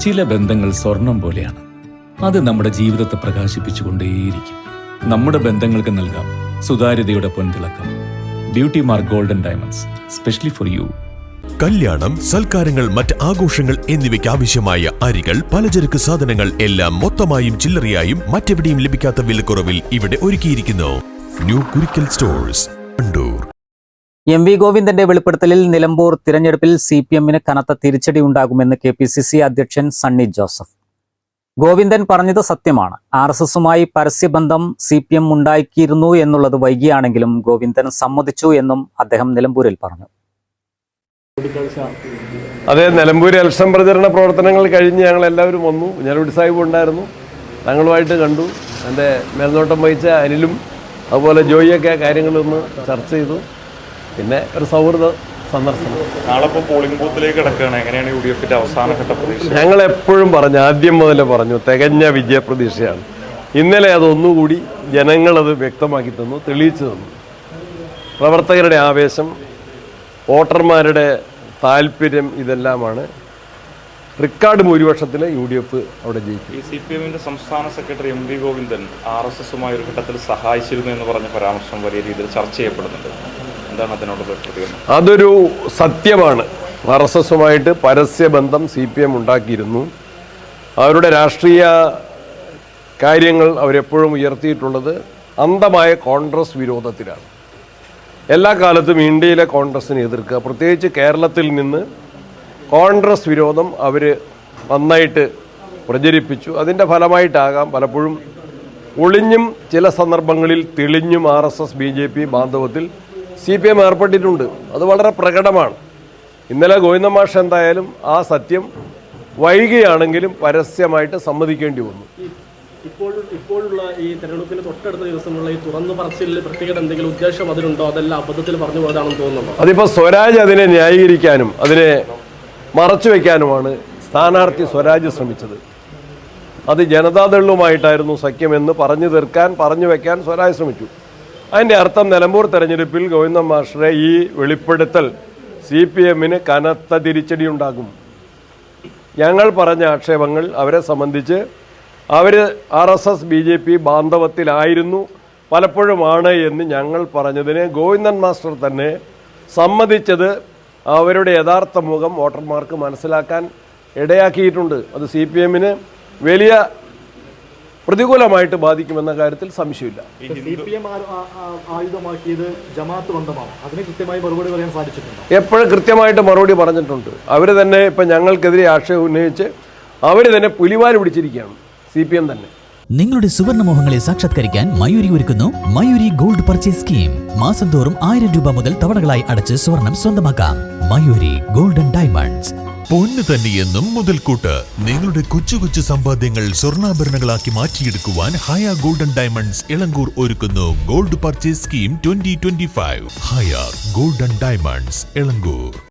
ചില ബന്ധങ്ങൾ സ്വർണം പോലെയാണ്. അത് നമ്മുടെ ജീവിതത്തെ പ്രകാശിപ്പിച്ചുകൊണ്ടേയിരിക്കും. നമ്മുടെ ബന്ധങ്ങൾക്ക് നൽകാം സുതാര്യതയുടെ പൊൻതിളക്കം. Beauty mark golden diamonds specially for you കല്യാണം സൽക്കാരങ്ങൾ മറ്റ് ആഘോഷങ്ങൾ എന്നിവയ്ക്ക് ആവശ്യമായ അരികൾ പലചരക്ക് സാധനങ്ങൾ എല്ലാം മൊത്തമായും ചില്ലറയായും മറ്റെവിടെയും ലഭിക്കാത്ത വിലക്കുറവിൽ ഇവിടെ ഒരുക്കിയിരിക്കുന്നു. New Kurikkal stores M V ഗോവിന്ദന്റെ വെളിപ്പെടുത്തലിൽ നിലമ്പൂർ തിരഞ്ഞെടുപ്പിൽ സി പി എമ്മിന് കനത്ത തിരിച്ചടി ഉണ്ടാകുമെന്ന് കെ പി സി സി അധ്യക്ഷൻ സണ്ണി ജോസഫ്. ഗോവിന്ദൻ പറഞ്ഞത് സത്യമാണ്. ആർ എസ് എസുമായി പരസ്യബന്ധം സി പി എം ഉണ്ടാക്കിയിരുന്നു എന്നുള്ളത് വൈകിയാണെങ്കിലും ഗോവിന്ദൻ സമ്മതിച്ചു എന്നും അദ്ദേഹം നിലമ്പൂരിൽ പറഞ്ഞു. അതെ നിലമ്പൂർ ഇലക്ഷൻ പ്രചരണ പ്രവർത്തനങ്ങൾ കഴിഞ്ഞ് ഞങ്ങൾ എല്ലാവരും വന്നു ഞരവിടി സാഹിബ് ഉണ്ടായിരുന്നു. ഞങ്ങളുമായിട്ട് കണ്ടു. എന്റെ മേൽനോട്ടം വഹിച്ച അനിലും അതുപോലെ ജോയിയൊക്കെ കാര്യങ്ങളൊന്ന് ചർച്ച ചെയ്തു. പിന്നെ ഒരു സൗഹൃദ സന്ദർശനം. നാളെ പോളിംഗ് ബൂത്തിലേക്ക് കിടക്കുകയാണ്. എങ്ങനെയാണ് യു ഡി എഫിന്റെ അവസാനഘട്ട പ്രതീക്ഷ? ഞങ്ങൾ എപ്പോഴും പറഞ്ഞു ആദ്യം മുതലേ പറഞ്ഞു തികഞ്ഞ വിജയപ്രതീക്ഷയാണ്. ഇന്നലെ അതൊന്നുകൂടി ജനങ്ങളത് വ്യക്തമാക്കി തന്നു തെളിയിച്ചു തന്നു. പ്രവർത്തകരുടെ ആവേശം വോട്ടർമാരുടെ താല്പര്യം ഇതെല്ലാമാണ്. റിക്കാർഡ് ഭൂരിപക്ഷത്തിൽ യു ഡി എഫ് അവിടെ ജയിച്ചു ഈ സി പി എമ്മിന്റെ സംസ്ഥാന secretary M V Govindan R S എസുമായി ഒരു ഘട്ടത്തിൽ സഹായിച്ചിരുന്നു എന്ന് പറഞ്ഞ പരാമർശം വലിയ രീതിയിൽ ചർച്ച ചെയ്യപ്പെടുന്നുണ്ട്. എന്താണ് അതൊരു സത്യമാണ്. ആർ എസ് എസുമായിട്ട് പരസ്യബന്ധം സി പി എം ഉണ്ടാക്കിയിരുന്നു. അവരുടെ രാഷ്ട്രീയ കാര്യങ്ങൾ അവരെപ്പോഴും ഉയർത്തിയിട്ടുള്ളത് അന്ധമായ കോൺഗ്രസ് വിരോധത്തിലാണ്. എല്ലാ കാലത്തും ഇന്ത്യയിലെ കോൺഗ്രസിനെ എതിർക്കുക. പ്രത്യേകിച്ച് കേരളത്തിൽ നിന്ന് കോൺഗ്രസ് വിരോധം അവർ നന്നായിട്ട് പ്രചരിപ്പിച്ചു. അതിന്റെ ഫലമായിട്ടാകാം പലപ്പോഴും ഒളിഞ്ഞും ചില സന്ദർഭങ്ങളിൽ തെളിഞ്ഞും R S S B J P ബാന്ധവത്തിൽ C P M ഏർപ്പെട്ടിട്ടുണ്ട്. അത് വളരെ പ്രകടമാണ്. ഇന്നലെ ഗോവിന്ദ മാഷ് എന്തായാലും ആ സത്യം വൈകിയാണെങ്കിലും പരസ്യമായിട്ട് സമ്മതിക്കേണ്ടി വന്നു. ഇപ്പോൾ ഇപ്പോഴുള്ള ഈ തെരഞ്ഞെടുപ്പിന് തൊട്ടടുത്ത ദിവസമുള്ള ഈ തുറന്നു പറച്ചിലിൽ പ്രത്യേകത എന്തെങ്കിലും ഉദ്ദേശം അതിലുണ്ടോ? അതല്ല അബദ്ധത്തിൽ പറഞ്ഞു പോയതാണെന്ന് തോന്നുന്നു അതിപ്പോൾ സ്വരാജ് അതിനെ ന്യായീകരിക്കാനും അതിനെ മറച്ചു വെക്കാനുമാണ് സ്ഥാനാർത്ഥി സ്വരാജ് ശ്രമിച്ചത്. അത് ജനതാദളുമായിട്ടായിരുന്നു സഖ്യമെന്ന് പറഞ്ഞു തീർക്കാൻ പറഞ്ഞു വെക്കാൻ സ്വരാജ് ശ്രമിച്ചു. അതിന്റെ അർത്ഥം നിലമ്പൂർ തെരഞ്ഞെടുപ്പിൽ ഗോവിന്ദ മാസ്റ്ററെ ഈ വെളിപ്പെടുത്തൽ സി പി എമ്മിന് കനത്ത തിരിച്ചടി ഉണ്ടാകും. ഞങ്ങൾ പറഞ്ഞ ആക്ഷേപങ്ങൾ അവരെ സംബന്ധിച്ച് അവർ R S S B J P ബാന്ധവത്തിലായിരുന്നു. പലപ്പോഴുമാണ് എന്ന് ഞങ്ങൾ പറഞ്ഞതിന് ഗോവിന്ദൻ മാസ്റ്റർ തന്നെ സമ്മതിച്ചത് അവരുടെ യഥാർത്ഥ മുഖം വോട്ടർമാർക്ക് മനസ്സിലാക്കാൻ ഇടയാക്കിയിട്ടുണ്ട്. അത് സി പി എമ്മിന് വലിയ പ്രതികൂലമായിട്ട് ബാധിക്കുമെന്ന കാര്യത്തിൽ സംശയമില്ല. സി പി എം ബന്ധമാണ്. അതിന് കൃത്യമായി മറുപടി പറയാൻ സാധിച്ചിട്ടുണ്ടോ? എപ്പോഴും കൃത്യമായിട്ട് മറുപടി പറഞ്ഞിട്ടുണ്ട്. അവർ തന്നെ ഇപ്പം ഞങ്ങൾക്കെതിരെ ആക്ഷേപം ഉന്നയിച്ച് അവർ തന്നെ പുലിവാൽ പിടിച്ചിരിക്കുകയാണ്. സി പി എം തന്നെ. നിങ്ങളുടെ സുവർണമോഹങ്ങളെ സാക്ഷാത്കരിക്കാൻ മയൂരി ഒരുക്കുന്നു മയൂരി ഗോൾഡ് പർച്ചേസ് സ്കീം. മാസം തോറും ആയിരം രൂപ മുതൽ തവണകളായി അടച്ച് സ്വർണം സ്വന്തമാക്കാം. Mayuri golden diamonds. പൊന്ന് തന്നെയെന്നും മുതൽക്കൂട്ട്. നിങ്ങളുടെ കൊച്ചു കൊച്ചു സമ്പാദ്യങ്ങൾ സ്വർണാഭരണങ്ങളാക്കി മാറ്റിയെടുക്കുവാൻ ഹയ ഗോൾഡൻ ഡയമണ്ട്സ് ഇളങ്കൂർ ഒരുക്കുന്നു. Gold purchase scheme twenty twenty five. Haya golden diamonds Elankur